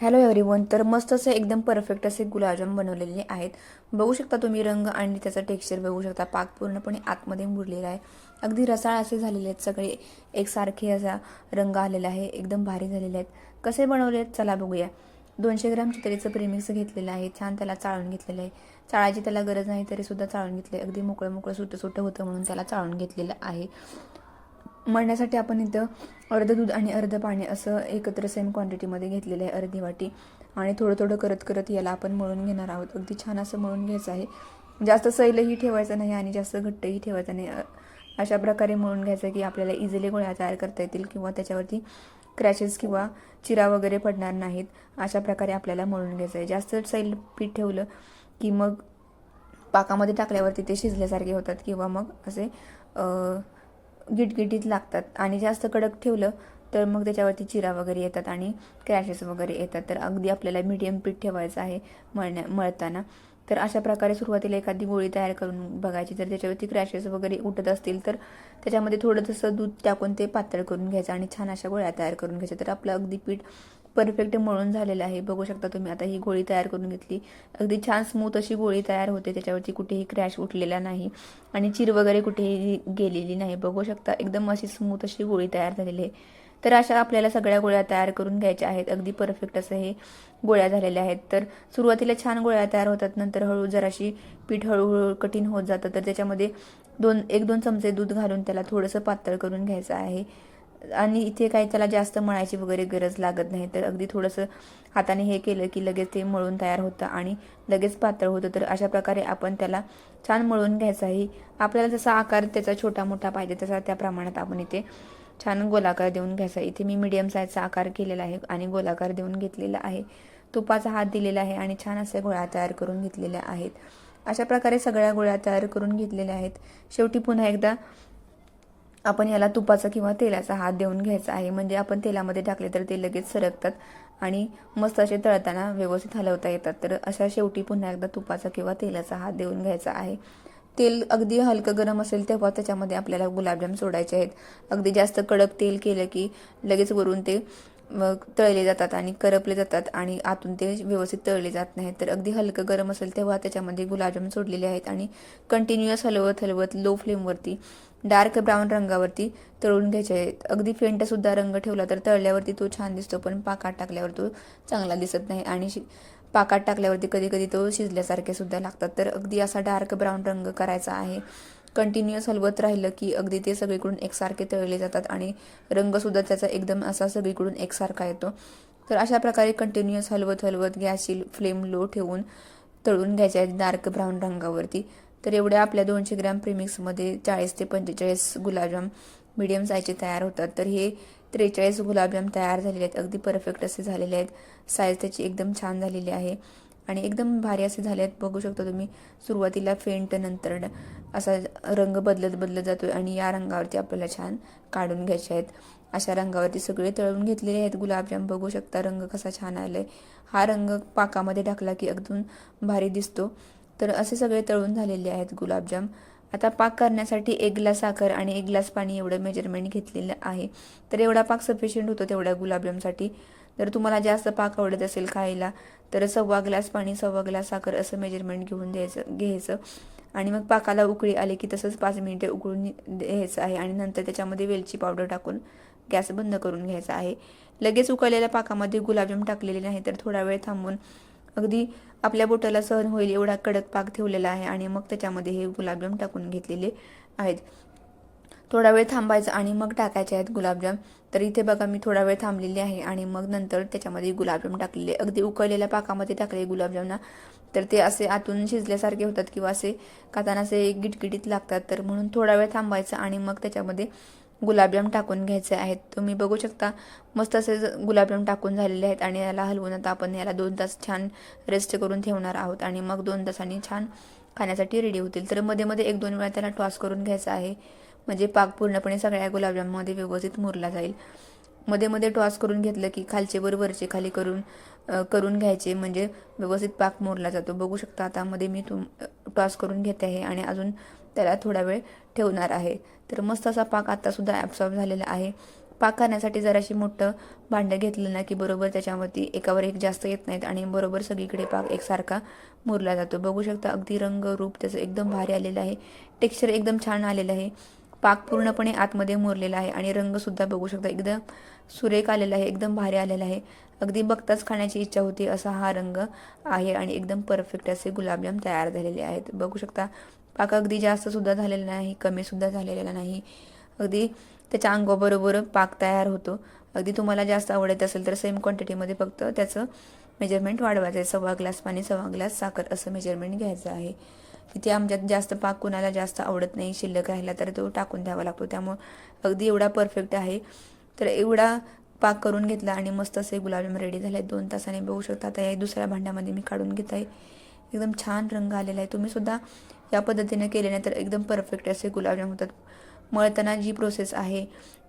Hello everyone तर मस्त असे एकदम परफेक्ट असे गुलाबजाम बनवलेले आहेत. बघू शकता तुम्ही रंग आणि त्याचा टेक्स्चर बघू शकता. पाक पूर्णपणे आतमध्ये मुरलेला आहे. अगदी रसाळ असे झालेले आहेत सगळे. एकसारखे असा रंग आलेला आहे. एकदम भारी झालेले आहेत. कसे बनवले आहेत चला बघूया. दोनशे ग्राम चितळीचं प्रेमिक्स घेतलेलं आहे. छान त्याला चाळून घेतलेलं आहे. चाळायची त्याला गरज नाही तरी सुद्धा चाळून घेतले अगदी मोकळं मोकळं सुटं सुटं होतं म्हणून त्याला चाळून घेतलेलं आहे. मळण्यासाठी आपण इथं अर्धं दूध आणि अर्धं पाणी असं एकत्र सेम क्वांटिटीमध्ये घेतलेलं आहे अर्धी वाटी. आणि थोडं थोडं करत करत याला आपण मळून घेणार आहोत. अगदी छान असं मळून घ्यायचं आहे. जास्त सैलही ठेवायचं नाही आणि जास्त घट्टही ठेवायचं नाही. अशा प्रकारे मळून घ्यायचं की आपल्याला इझिली गोळ्या तयार करता येतील किंवा त्याच्यावरती क्रॅचेस किंवा चिरा वगैरे पडणार नाहीत अशा प्रकारे आपल्याला मळून घ्यायचं आहे. जास्त सैल पीठ ठेवलं की मग पाकामध्ये टाकल्यावरती ते शिजल्यासारखे होतात किंवा मग असे गिटगिटीत लागतात. आणि जास्त कडक ठेवलं तर मग त्याच्यावरती चिरा वगैरे येतात आणि क्रॅशेस वगैरे येतात. तर अगदी आपल्याला मिडियम पीठ ठेवायचं आहे मळण्या मळताना. तर अशा प्रकारे सुरुवातीला एखादी गोळी तयार करून बघायची. जर त्याच्यावरती क्रॅशेस वगैरे उठत असतील तर त्याच्यामध्ये थोडं जसं दूध टाकून ते पातळ करून घ्यायचं आणि छान अशा गोळ्या तयार करून घ्यायच्या. तर आपलं अगदी पीठ परफेक्ट मळून झालेलं आहे. बघू शकता तुम्ही आता ही गोळी तयार करून घेतली. अगदी छान स्मूथ अशी गोळी तयार होते त्याच्यावरती कुठेही क्रॅश उठलेला नाही. आणि चिर वगैरे कुठेही गेलेली नाही. बघू शकता एकदम अशी स्मूथ अशी गोळी तयार झालेली आहे. तर अशा आपल्याला सगळ्या गोळ्या तयार करून घ्यायच्या आहेत. अगदी परफेक्ट असं हे गोळ्या झालेल्या आहेत. तर सुरुवातीला छान गोळ्या तयार होतात नंतर हळू जराशी पीठ हळूहळू कठीण होत जातं. तर त्याच्यामध्ये दोन एक दोन चमचे दूध घालून त्याला थोडंसं पातळ करून घ्यायचं आहे. आणि इथे काही त्याला जास्त मळायची वगैरे गरज लागत नाही. तर अगदी थोडंसं हाताने हे केलं की लगेच ते मळून तयार होतं आणि लगेच पातळ होतं. तर अशा प्रकारे आपण त्याला छान मळून घ्यायचाही. आहे आपल्याला जसा आकार त्याचा छोटा मोठा पाहिजे तसा त्या प्रमाणात आपण इथे छान गोलाकार देऊन घ्यायचा. इथे मी मीडियम साईजचा आकार केलेला आहे आणि गोलाकार देऊन घेतलेला आहे. तुपाचा हात दिलेला आहे आणि छान असे गोळ्या तयार करून घेतलेल्या आहेत. अशा प्रकारे सगळ्या गोळ्या तयार करून घेतलेल्या आहेत. शेवटी पुन्हा एकदा आपण याला तुपाचा किंवा तेलाचा हात देऊन घ्यायचा आहे. म्हणजे आपण तेलामध्ये टाकले तर ते लगेच सरकतात आणि मस्त असे तळताना व्यवस्थित हलवता येतात. तर अशा शेवटी पुन्हा एकदा तुपाचा किंवा तेलाचा हात देऊन घ्यायचा आहे. तेल अगदी हलकं गरम असेल तेव्हा त्याच्यामध्ये आपल्याला गुलाबजाम सोडायचे आहेत. अगदी जास्त कडक तेल केलं की लगेच वरून ते मग तळले जातात आणि करपले जातात आणि आतून ते व्यवस्थित तळले जात नाहीत. तर अगदी हलकं गरम असेल तेव्हा त्याच्यामध्ये गुलाबजाम सोडलेले आहेत आणि कंटिन्युअस हलवत हलवत लो फ्लेमवरती डार्क ब्राऊन रंगावरती तळून घ्यायचे आहेत. अगदी फेंटसुद्धा रंग ठेवला तर तळल्यावरती तो छान दिसतो पण पाकात टाकल्यावर तो चांगला दिसत नाही आणि शि- पाकात टाकल्यावरती कधी कधी तो शिजल्यासारखे सुद्धा लागतात. तर अगदी असा डार्क ब्राऊन रंग करायचा आहे. कंटिन्युअस हलवत राहिलं की अगदी ते सगळीकडून एकसारखे तळले जातात आणि रंगसुद्धा त्याचा एकदम असा सगळीकडून एकसारखा येतो. तर अशा प्रकारे कंटिन्युअस हलवत हलवत गॅसची फ्लेम लो ठेवून तळून घ्यायचे आहेत डार्क ब्राऊन रंगावरती. तर एवढ्या आपल्या दोनशे ग्रॅम प्रिमिक्समध्ये चाळीस ते पंचेचाळीस गुलाबजाम मिडियम साईजचे तयार होतात. तर हे त्रेचाळीस गुलाबजाम तयार झालेले आहेत. अगदी परफेक्ट असे झालेले आहेत. साईज त्याची एकदम छान झालेली आहे. आणि एकदम भारी असे झाले आहेत. बघू शकता तुम्ही सुरुवातीला फेंट नंतर असा रंग बदलत बदलत जातो आणि या रंगावरती आपल्याला छान काढून घ्यायचे आहेत. अशा रंगावरती सगळे तळून घेतलेले आहेत. गुलाबजाम बघू शकता रंग कसा छान आलाय. हा रंग पाकामध्ये टाकला की अगदून भारी दिसतो. तर असे सगळे तळून झालेले आहेत गुलाबजाम. आता पाक करण्यासाठी एक ग्लास साखर आणि एक ग्लास पाणी एवढं मेजरमेंट घेतलेलं आहे. तर एवढा पाक सफिशियंट होतो तेवढ्या गुलाबजामसाठी. जर तुम्हाला जास्त पाक आवडत असेल खायला तर सव्वा ग्लास पाणी सव्वा ग्लास साखर असं मेजरमेंट घेऊन द्यायचं घ्यायचं. आणि मग पाकाला उकळी आली की तसंच पाच मिनिटे उकळून द्यायचं आहे. आणि नंतर त्याच्यामध्ये वेलची पावडर टाकून गॅस बंद करून घ्यायचा आहे. लगेच उकळलेल्या पाकामध्ये गुलाबजाम टाकलेले नाही तर थोडा वेळ थांबून अगदी आपल्या बोटाला सहन होईल एवढा कडक पाक ठेवलेला आहे. आणि मग त्याच्यामध्ये हे गुलाबजाम टाकून घेतलेले आहेत. थोडा वेळ थांबायचं आणि मग टाकायचे आहेत गुलाबजाम. तर इथे बघा मी थोडा वेळ थांबलेली आहे आणि मग नंतर त्याच्यामध्ये गुलाबजाम टाकलेले. अगदी उकळलेल्या पाकामध्ये टाकले गुलाबजामना. तर ते असे आतून शिजल्यासारखे होतात किंवा असे खाताना असे गिटगिटीत लागतात. तर म्हणून थोडा वेळ थांबायचं आणि मग त्याच्यामध्ये गुलाबजाम टाकून घ्यायचे आहेत. तुम्ही बघू शकता मस्त असे ज- गुलाबजाम टाकून झालेले आहेत आणि याला हलवून आता आपण याला दोन तास छान रेस्ट करून ठेवणार आहोत आणि मग दोन तासांनी छान खाण्यासाठी रेडी होतील. तर मध्ये मध्ये एक दोन वेळा त्याला टॉस करून घ्यायचा आहे. म्हणजे पाक पूर्णपणे सगळ्या गुलाबजाममध्ये व्यवस्थित मुरला जाईल. मध्ये मध्ये टॉस करून घेतलं की खालचे वर वरचे खाली करून करून घ्यायचे म्हणजे व्यवस्थित पाक मोरला जातो. बघू शकता आता मध्ये मी तुम टॉस करून घेते आहे आणि अजून त्याला थोडा वेळ ठेवणार आहे. तर मस्त असा पाक आत्तासुद्धा ॲब्सॉर्ब झालेला आहे. पाक करण्यासाठी जराशी मोठं भांडं घेतलं ना की बरोबर त्याच्यावरती एकावर एक जास्त येत नाहीत आणि बरोबर सगळीकडे पाक एकसारखा मुरला जातो. बघू शकता अगदी रंग रूप त्याचं एकदम भारी आलेलं आहे. टेक्स्चर एकदम छान आलेलं आहे. पाक पूर्णपणे आतमध्ये मुरलेला आहे आणि रंगसुद्धा बघू शकता. एकदम सुरेख आलेला आहे एकदम भारी आलेला आहे. अगदी बघताच खाण्याची इच्छा होती असा हा रंग आहे आणि एकदम परफेक्ट असे गुलाबजाम तयार झालेले आहेत. बघू शकता पाक अगदी जास्तसुद्धा झालेला नाही कमीसुद्धा झालेला नाही. अगदी त्याच्या अंगाबरोबर पाक तयार होतो. अगदी तुम्हाला जास्त आवडत असेल तर सेम क्वांटिटीमध्ये फक्त त्याचं मेजरमेंट वाढवायचं आहे. सव्वा ग्लास पाणी सव्वा ग्लास साखर असं मेजरमेंट घ्यायचं आहे. इथे आमच्यात जास्त पाक कुणाला जास्त आवडत नाही शिल्लक राहिला तर तो टाकून द्यावा लागतो. त्यामुळं अगदी एवढा परफेक्ट आहे. तर एवढा पाक करून घेतला आणि मस्त असे गुलाबजाम रेडी झाले दोन तासाने बघू शकता. आता या दुसऱ्या भांड्यामध्ये मी काढून घेत आहे एकदम छान रंग आलेला आहे. तुम्ही सुद्धा या पद्धतीने केले नाही तर एकदम परफेक्ट असे गुलाबजाम होतात. मळताना जी प्रोसेस आहे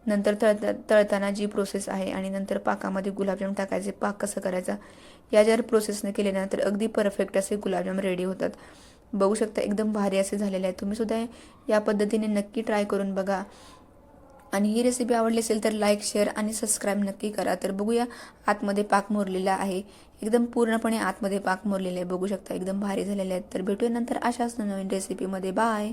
नंतर तळता तळताना जी प्रोसेस आहे आणि नंतर पाकामध्ये गुलाबजाम टाकायचे पाक कसं करायचा या जर प्रोसेसने केले ना तर अगदी परफेक्ट असे गुलाबजाम रेडी होतात. बघू शकता एकदम भारी असे झालेले आहेत. तुम्ही सुद्धा या पद्धतीने नक्की ट्राय करून बघा. आणि ही रेसिपी आवडली असेल तर लाईक शेअर आणि सबस्क्राईब नक्की करा. तर बघूया आतमध्ये पाक मोरलेला आहे. एकदम पूर्णपणे आतमध्ये पाक मोरलेला आहे. बघू शकता एकदम भारी झालेले आहेत. तर भेटूया नंतर अशाच नवीन रेसिपीमध्ये बाय